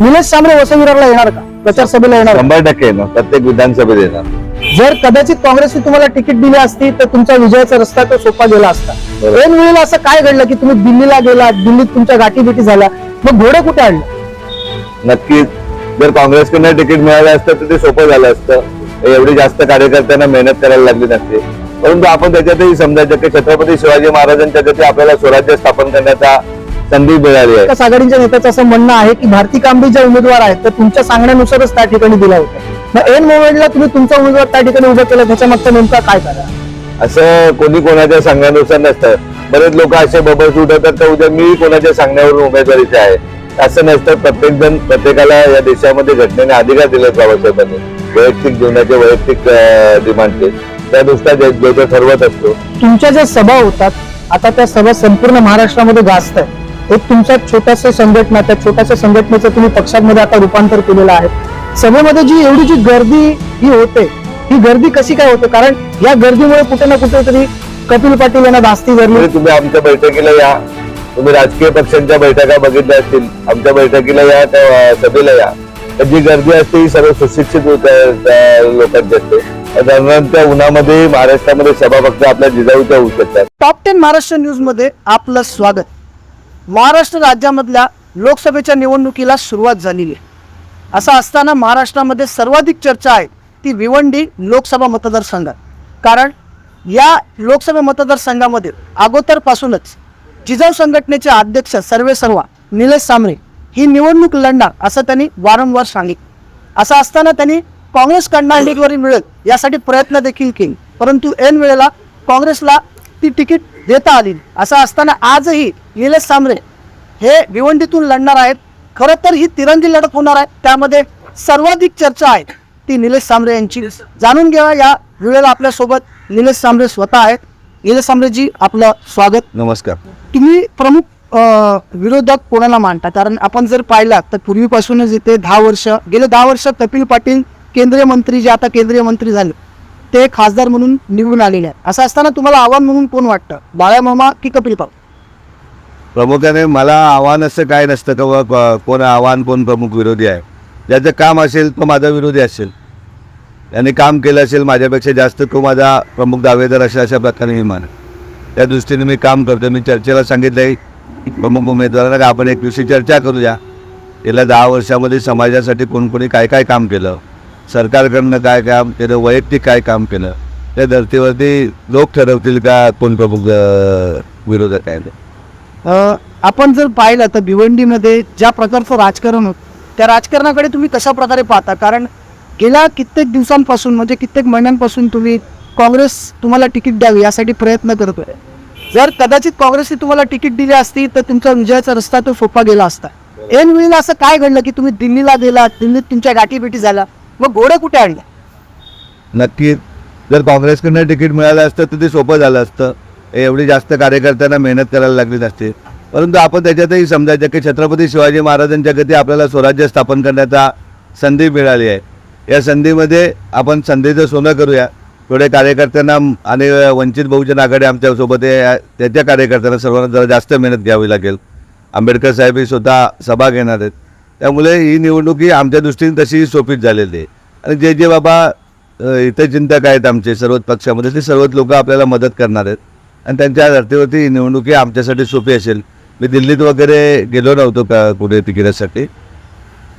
निलेश सांबरे वसई येणार का? प्रचार सभेला येणार? शंभर टक्के ना प्रत्येक विधानसभेत येणार. जर कदाचित काँग्रेसने तुम्हाला तिकीट दिली असती तर तुमचा विजयाचा रस्ता तो सोपा गेला असता. ऐन वेळेला असं काय घडलं की तुम्ही दिल्लीला गेला दिल्लीत तुमच्या गाठीभेटी झाल्या मग घोडे कुठे आणले? नक्कीच. जर काँग्रेसकडनं तिकीट मिळालं असतं तर ते सोपं झालं असतं. एवढी जास्त कार्यकर्त्यांना मेहनत करायला लागली नसते. परंतु आपण त्याच्यातही समजायचं की छत्रपती शिवाजी महाराजांच्या आपल्याला स्वराज्य स्थापन करण्याचा संधी मिळाली आहे. आघाडीच्या नेत्याचं असं म्हणणं आहे की भारती कांबळे ज्या उमेदवार आहेत तर तुमच्या सांगण्यानुसारच त्या ठिकाणी दिला होता. मग एन मोमेंटला तुम्ही तुमचा उमेदवार त्या ठिकाणी उभं केलं त्याच्या मागचा नेमका काय कारण असं कोणी कोणाच्या सांगण्यानुसार नसतं. बरेच लोक असे बबल्स उठवतात तर उद्या मी कोणाच्या सांगण्यावरून उमेदवारीचे आहे. असं नसतं. प्रत्येक जण प्रत्येकाला या देशामध्ये घटनेने अधिकार दिले बाबासाहेबांनी वैयक्तिक जीवनाचे वैयक्तिक डिमांडचे त्या दृष्ट्या जे जे तो ठरवत असतो. तुमच्या ज्या सभा होतात आता त्या सभा संपूर्ण महाराष्ट्रामध्ये गाजत आहे एक तुमचा छोटासा संघटना त्या छोट्याशा संघटनेचं तुम्ही पक्षांमध्ये आता रूपांतर केलेलं आहे. सभेमध्ये जी एवढी जी गर्दी ही होते ही गर्दी कशी काय होते? कारण या गर्दीमुळे कुठे ना कुठेतरी कपिल पाटील यांना धास्ती धरली. म्हणजे तुम्ही आमच्या बैठकीला या. तुम्ही राजकीय पक्षांच्या बैठका बघितल्या असतील. आमच्या बैठकीला या सभेला या. तर जी गर्दी असते ही सर्व सुशिक्षित लोकांची असते. त्या उन्हामध्ये महाराष्ट्रामध्ये सभा फक्त आपल्या जिजाऊच्या होऊ शकतात. टॉप टेन महाराष्ट्र न्यूजमध्ये आपलं स्वागत. महाराष्ट्र राज्यामधल्या लोकसभेच्या निवडणुकीला सुरुवात झालेली आहे. असं असताना महाराष्ट्रामध्ये सर्वाधिक चर्चा आहे ती भिवंडी लोकसभा मतदारसंघात. कारण या लोकसभा मतदारसंघामध्ये अगोदरपासूनच जिजाऊ संघटनेचे अध्यक्ष सर्वे सर्वा निलेश सामरे ही निवडणूक लढणार असं त्यांनी वारंवार सांगितलं. असं असताना त्यांनी काँग्रेसकडनं उमेदवारी मिळेल यासाठी प्रयत्न देखील केले. परंतु ऐन वेळेला काँग्रेसला ती तिकीट देता आली. असं असताना आजही निलेश सांबरे हे भिवंडीतून लढणार आहेत. खरं तर ही तिरंगी लढत होणार आहे. त्यामध्ये सर्वाधिक चर्चा आहे. ती निलेश सांबरे यांची. जाणून घ्या या वेळेला आपल्यासोबत निलेश सांबरे स्वतः आहेत. निलेश सांबरेजी आपलं स्वागत. नमस्कार. तुम्ही प्रमुख विरोधक कोणाला मानता? कारण आपण जर पाहिलात तर पूर्वीपासूनच इथे दहा वर्ष गेले दहा वर्ष कपिल पाटील केंद्रीय मंत्री जे आता केंद्रीय मंत्री झाले. ते खासदार म्हणून निवडून आलेले आहेत. असं असताना तुम्हाला आव्हान म्हणून कोण वाटतं? बाळा मामा की कपिल पाटील प्रामुख्याने मला आव्हान असं काय नसतं का कोण आव्हान कोण प्रमुख विरोधी आहे? ज्याचं काम असेल तो माझा विरोधी असेल. त्याने काम केलं असेल माझ्यापेक्षा जास्त तो माझा प्रमुख दावेदार असेल अशा प्रकारे मी मान त्या दृष्टीने मी काम करतो मी चर्चेला सांगितलं आहे प्रमुख उमेदवारांना का आपण एक दिवशी चर्चा करूया? गेल्या दहा वर्षामध्ये समाजासाठी कोणकोणी काय काय काम केलं? सरकारकडनं काय काम केलं वैयक्तिक काय काम केलं त्या धर्तीवरती लोक ठरवतील का कोण प्रमुख विरोधक आहे ते. अ, आपण जर पाहिलं तर भिवंडीमध्ये ज्या प्रकारचं राजकारण होतं त्या राजकारणाकडे तुम्ही कशा प्रकारे पाहता? कारण गेल्या कित्येक दिवसांपासून म्हणजे कित्येक महिन्यांपासून तुम्ही काँग्रेस तुम्हाला तिकीट द्यावी यासाठी प्रयत्न करतोय जर कदाचित काँग्रेसने तुम्हाला तिकीट दिली असती तर तुमचा विजयाचा रस्ता तो सोपा गेला असता. ऐन वेळेला असं काय घडलं की तुम्ही दिल्लीला गेला दिल्लीत तुमच्या गाठीभेटी झाला मग घोडे कुठे आणले? नक्कीच जर काँग्रेसकडनं तिकीट मिळालं असतं तर ते सोपं झालं असतं. एवढी जास्त कार्यकर्त्यांना मेहनत करायला लागली नसते परंतु आपण त्याच्यातही समजायचं की छत्रपती शिवाजी महाराजांच्या गती आपल्याला स्वराज्य स्थापन करण्याचा संधी मिळाली आहे. या संधीमध्ये आपण संधीचं सोनं करूया. थोडे कार्यकर्त्यांना आणि वंचित बहुजन आघाडी आमच्यासोबत आहे. त्याच्या कार्यकर्त्यांना सर्वांना जरा जास्त मेहनत घ्यावी लागेल. आंबेडकर साहेब हे स्वतः सभा घेणार आहेत. त्यामुळे ही निवडणूक ही आमच्या दृष्टीने तशी सोपीच झालेली आहे. आणि जे जे बाबा इतर चिंतक आहेत आमचे सर्वच पक्षामध्ये ते सर्वच लोक आपल्याला मदत करणार आहेत. आणि त्यांच्या धर्तीवरती ही निवडणूक ही आमच्यासाठी सोपी असेल. मी दिल्लीत वगैरे गेलो नव्हतो का कुठे तिकिटासाठी?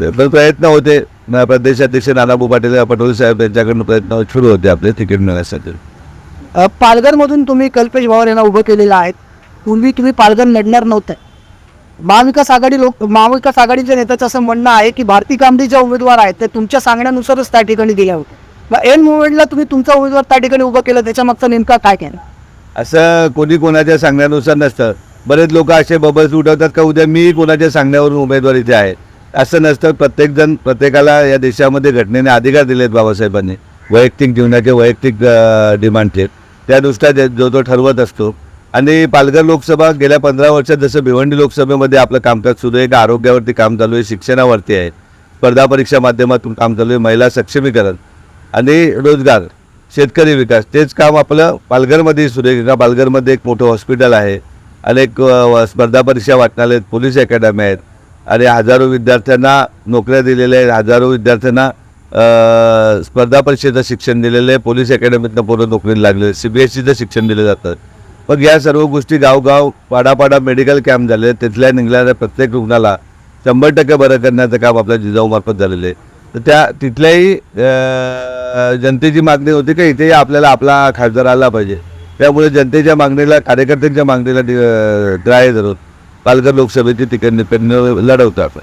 पण प्रयत्न होते. प्रदेशाध्यक्ष नानाबू पाटील पटोले साहेब यांच्याकडून प्रयत्न सुरू होते आपले तिकीट मिळण्यासाठी. पालघरमधून तुम्ही कल्पेश भावर यांना उभं केलेलं आहे. पूर्वी तुम्ही पालघर लढणार नव्हतं. महाविकास आघाडी लोक महाविकास आघाडीच्या नेत्याचं असं म्हणणं आहे की भारती कामडी ज्या उमेदवार आहेत ते तुमच्या सांगण्यानुसारच त्या ठिकाणी दिल्या होत्या मग एन मुवमेंटला तुम्ही तुमचा उमेदवार त्या ठिकाणी उभं केलं त्याच्यामागचं नेमका काय केलं? असं कोणी कोणाच्या सांगण्यानुसार नसतं. बरेच लोक असे बबल्स उठवतात का उद्या मी कोणाच्या सांगण्यावरून उमेदवार इथे आहे? असं नसतं. प्रत्येकजण प्रत्येकाला या देशामध्ये घटनेने अधिकार दिलेत बाबासाहेबांनी. वैयक्तिक जीवनाचे वैयक्तिक डिमांड डिमांडचे त्या दृष्ट्या जे- जो तो ठरवत असतो आणि पालघर लोकसभा गेल्या पंधरा वर्षात जसं भिवंडी लोकसभेमध्ये आपलं कामकाज सुरू आहे का आरोग्यावरती काम चालू आहे शिक्षणावरती आहे स्पर्धा परीक्षा माध्यमातून काम चालू आहे महिला सक्षमीकरण आणि रोजगार शेतकरी विकास तेच काम आपलं पालघरमध्ये सुरू आहे. का पालघरमध्ये एक मोठं हॉस्पिटल आहे अनेक स्पर्धा परीक्षा वाटणार आहेत पोलीस अकॅडमी आहेत आणि हजारो विद्यार्थ्यांना नोकऱ्या दिलेल्या आहेत हजारो विद्यार्थ्यांना स्पर्धा परीक्षेचं शिक्षण दिलेलं आहे पोलीस अकॅडमीतनं पूर्ण नोकरी लागले सी बी एस सीचं शिक्षण दिलं जातं. मग या सर्व गोष्टी गावगाव पाडापाडा मेडिकल कॅम्प झाले तिथल्या निघणाऱ्या प्रत्येक रुग्णाला शंभर टक्के बरं करण्याचं काम आपल्या जिजाऊमार्फत झालेलं आहे. तर त्या तिथल्याही जनतेची मागणी होती की इथे आपल्याला आपला खासदार आला पाहिजे. त्यामुळे जनतेच्या मागणीला कार्यकर्त्यांच्या मागणीला अ, ग्राह्य धरून पालघर लोकसभेची तिकीट निवडणूक लढवतो आपण.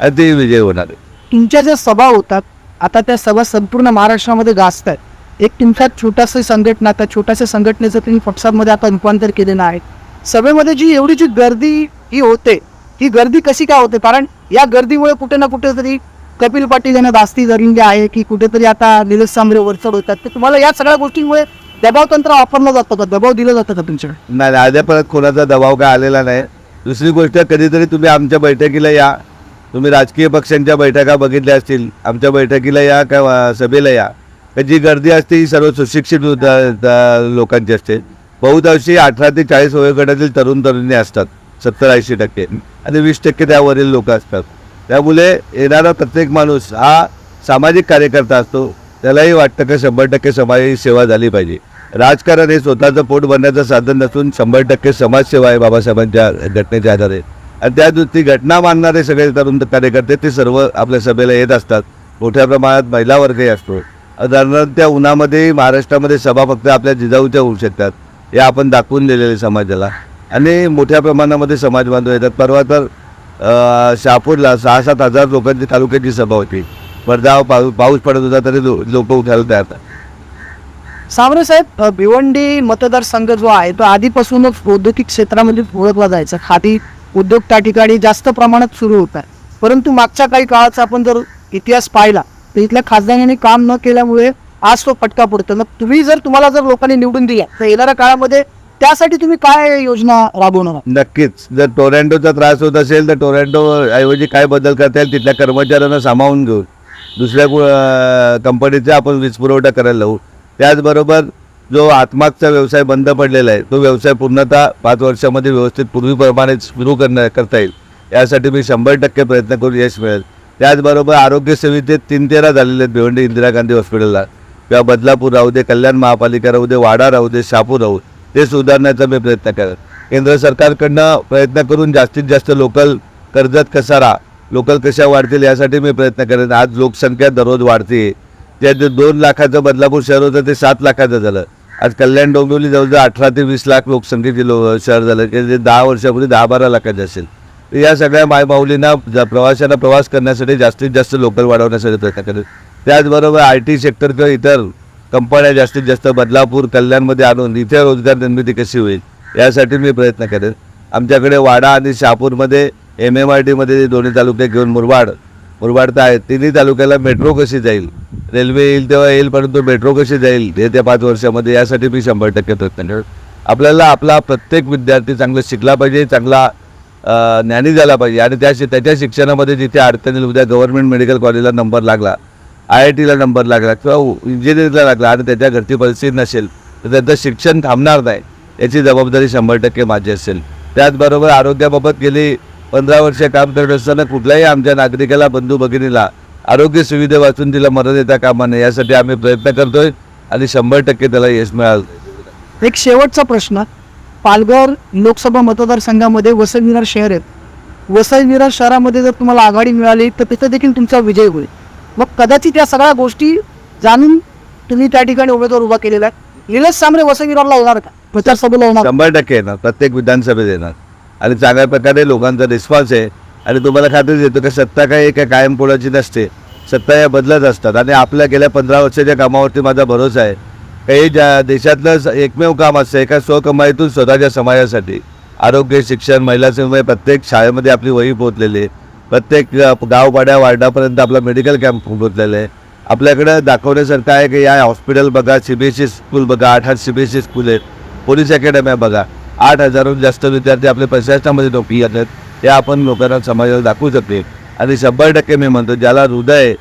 आणि ते विजय होणार आहे. तुमच्या ज्या सभा होतात आता त्या सभा संपूर्ण महाराष्ट्रामध्ये गाजतात एक तुमच्या छोटासा संघटना त्या छोट्याशा संघटनेचं तुम्ही पक्षामध्ये आता रूपांतर केलेलं आहे. सभेमध्ये जी एवढी जी गर्दी ही होते ही गर्दी कशी काय होते? कारण या गर्दीमुळे कुठे ना कुठेतरी कपिल पाटील यांना दास्ती धरलेली आहे की कुठेतरी आता निलेश सांबरे वरचढ होतात. तर तुम्हाला या सगळ्या गोष्टींमुळे दबाव तंत्र वापरलं जातं का? दबाव दिलं जातं का तुमच्याकडे? नाही नाही, आद्या परत कोणाचा दबाव काय आलेला नाही. दुसरी गोष्ट कधीतरी तुम्ही आमच्या बैठकीला या. तुम्ही राजकीय पक्षांच्या बैठका बघितल्या असतील. आमच्या बैठकीला या का सभेला या. जी गर्दी असते ही सर्व सुशिक्षित लोकांची असते. बहुतांशी अठरा ते चाळीस वयोगटातील तरुण तरुणी असतात सत्तर ऐंशी टक्के. आणि वीस टक्के त्यावरील लोक असतात. त्यामुळे येणारा प्रत्येक माणूस हा सामाजिक कार्यकर्ता असतो. त्यालाही वाटतं की शंभर टक्के समाज सेवा झाली पाहिजे. राजकारण हे स्वतःचं पोट भरण्याचं साधन नसून शंभर टक्के समाजसेवा आहे बाबासाहेबांच्या घटनेच्या आधारे. आणि त्या दृष्टी घटना मानणारे सगळे तरुण कार्यकर्ते ते सर्व आपल्या सभेला येत असतात. मोठ्या प्रमाणात महिला वर्गही असतो. उदाहरणार्थ त्या उन्हामध्ये महाराष्ट्रामध्ये सभा फक्त आपल्या जिजाऊच्या होऊ शकतात. हे आपण दाखवून दिलेले समाजाला. आणि मोठ्या प्रमाणामध्ये समाज बांधव येतात. परवा तर अं, शहापूरला सहा सात हजार लोकांची तालुक्याची सभा होती. वर्धाव पाऊस पाऊस पडत होता तरी लोक उठायला तयार सावरे साहेब भिवंडी मतदारसंघ जो आहे तो आधीपासूनच औद्योगिक क्षेत्रामध्ये ओळखला जायचा. खादी उद्योग त्या ठिकाणी जास्त प्रमाणात सुरू होत. आहे परंतु मागच्या काही काळाचा आपण जर इतिहास पाहिला तर इथल्या खासदारांनी काम न केल्यामुळे आज तो फटका पडतो मग तुम्ही जर तुम्हाला जर लोकांनी निवडून दिल्या तर येणाऱ्या काळामध्ये त्यासाठी तुम्ही काय योजना राबवणार नक्कीच. जर टोरॅन्टोचा त्रास होत असेल तर टोरॅन्टो ऐवजी काय बदल करता येईल तिथल्या कर्मचाऱ्यांना सामावून घेऊन. दुसऱ्या कंपनीचा आपण वीज पुरवठा करायला लावू. त्याचबरोबर जो आत्मागचा व्यवसाय बंद पडलेला आहे तो व्यवसाय पूर्णतः पाच वर्षामध्ये व्यवस्थित पूर्वीप्रमाणे सुरू करणं करता येईल. यासाठी मी शंभर टक्के प्रयत्न करून यश मिळेल. त्याचबरोबर आरोग्य सेवेचे तीन तेरा झालेले आहेत. भिवंडी इंदिरा गांधी हॉस्पिटलला. किंवा बदलापूर राहू दे कल्याण महापालिका राहू दे वाडा राहू दे शापूर राहू ते सुधारण्याचा मी प्रयत्न करेन केंद्र सरकारकडनं प्रयत्न करून जास्तीत जास्त लोकल कर्जत कसारा लोकल कशा वाढतील यासाठी मी प्रयत्न करेन आज लोकसंख्या दररोज वाढते. त्या जे दोन लाखाचं बदलापूर शहर होतं ते सात लाखाचं झालं. आज कल्याण डोंबिवली जवळजवळ अठरा ते वीस लाख लोकसंख्येचे लो शहर झालं. की जे दहा वर्षापूर्वी दहा बारा लाखाचे असेल. या सगळ्या मायमाऊलींना ज- प्रवाशांना प्रवास करण्यासाठी जास्तीत जास्त लोकल वाढवण्यासाठी प्रयत्न करेन त्याचबरोबर आय टी सेक्टर किंवा इतर कंपन्या जास्तीत जास्त बदलापूर कल्याणमध्ये आणून इथे रोजगार निर्मिती कशी होईल यासाठी मी प्रयत्न करेन आमच्याकडे वाडा आणि शहापूरमध्ये एम एम आर टीमध्ये दोन्ही तालुके घेऊन मुरबाड मुरबाड तर आहे तिन्ही तालुक्याला मेट्रो कशी जाईल? रेल्वे येईल तेव्हा येईल परंतु मेट्रो कशी जाईल येत्या पाच वर्षामध्ये यासाठी मी शंभर टक्के प्रयत्न करेन आपल्याला आपला प्रत्येक विद्यार्थी चांगलं शिकला पाहिजे चांगला ज्ञानी झाला पाहिजे. आणि त्या शि- त्याच्या शिक्षणामध्ये जिथे अडचणी उद्या गव्हर्नमेंट मेडिकल कॉलेजला नंबर लागला आय आय टीला नंबर लागला किंवा इंजिनिअरिंगला लागला आणि त्याच्या घरची परिस्थिती नसेल तर त्याचं शिक्षण थांबणार नाही याची जबाबदारी शंभर टक्के माझी असेल. त्याचबरोबर आरोग्याबाबत गेली पंधरा वर्ष काम करत असताना कुठल्याही आमच्या नागरिकाला बंधू भगिनीला आरोग्य सुविधा वाचून तिला मदत येता कामा नये यासाठी आम्ही प्रयत्न करतोय आणि शंभर टक्के त्याला यश मिळालं. एक शेवटचा प्रश्न पालघर लोकसभा मतदारसंघामध्ये वसई विरार शहर आहेत. वसई विरार शहरामध्ये जर तुम्हाला आघाडी मिळाली तर तिथं देखील तुमचा विजय होईल. मग कदाचित या सगळ्या गोष्टी जाणून तुम्ही त्या ठिकाणी उमेदवार उभा केलेला आहे. निलेश सामरे वसई विरारला होणार का? प्रचार सभेला होणार शंभर टक्के येणार. प्रत्येक विधानसभेत येणार. आणि चांगल्या प्रकारे लोकांचा रिस्पॉन्स आहे. आणि तुम्हाला खात्री देतो की सत्ता काही एका कायम पोळाची नसते. सत्ता या बदलत असतात. आणि आपल्या गेल्या पंधरा वर्षाच्या कामावरती माझा भरोसा आहे. हे ज्या देशातलं एकमेव काम असतं एका स्वकमाईतून स्वतःच्या समाजासाठी. आरोग्य शिक्षण महिला सेवेमुळे प्रत्येक शाळेमध्ये आपली वही पोहोचलेली आहे. प्रत्येक गावपाड्या वार्डापर्यंत आपला मेडिकल कॅम्प पोहोचलेला आहे. आपल्याकडं दाखवण्यासारखं आहे की या हॉस्पिटल बघा C B S E school बघा आठ आठ C B S E school आहेत. पोलीस अकॅडम्या बघा. आठ हजारहून जास्त विद्यार्थी आपल्या प्रशासनामध्ये नोकरी येतात ते आपण लोकांना समाजाला दाखवू शकते आणि शंभर टक्के मी म्हणतो ज्याला हृदय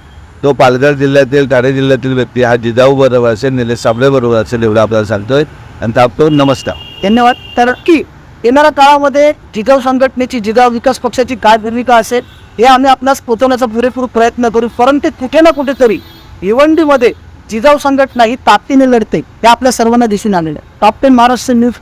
तो पालघर जिल्ह्यातील ठाणे जिल्ह्यातील व्यक्ती हा जिजाऊ बरोबर असेल निलेश साबळे बरोबर असेल एवढं आपल्याला सांगतोय. आणि थांबतो नमस्कार. धन्यवाद. तर की येणाऱ्या काळामध्ये जिजाऊ संघटनेची जिजाऊ विकास पक्षाची काय भूमिका असेल हे आम्ही आपणास पोचवण्याचा पुरेपूर प्रयत्न करू. परंतु कुठे ना कुठेतरी भिवंडीमध्ये जिजाऊ संघटना ही ताकदीने लढते हे आपल्या सर्वांना दिसून आलेलं आहे. Top ten Maharashtra news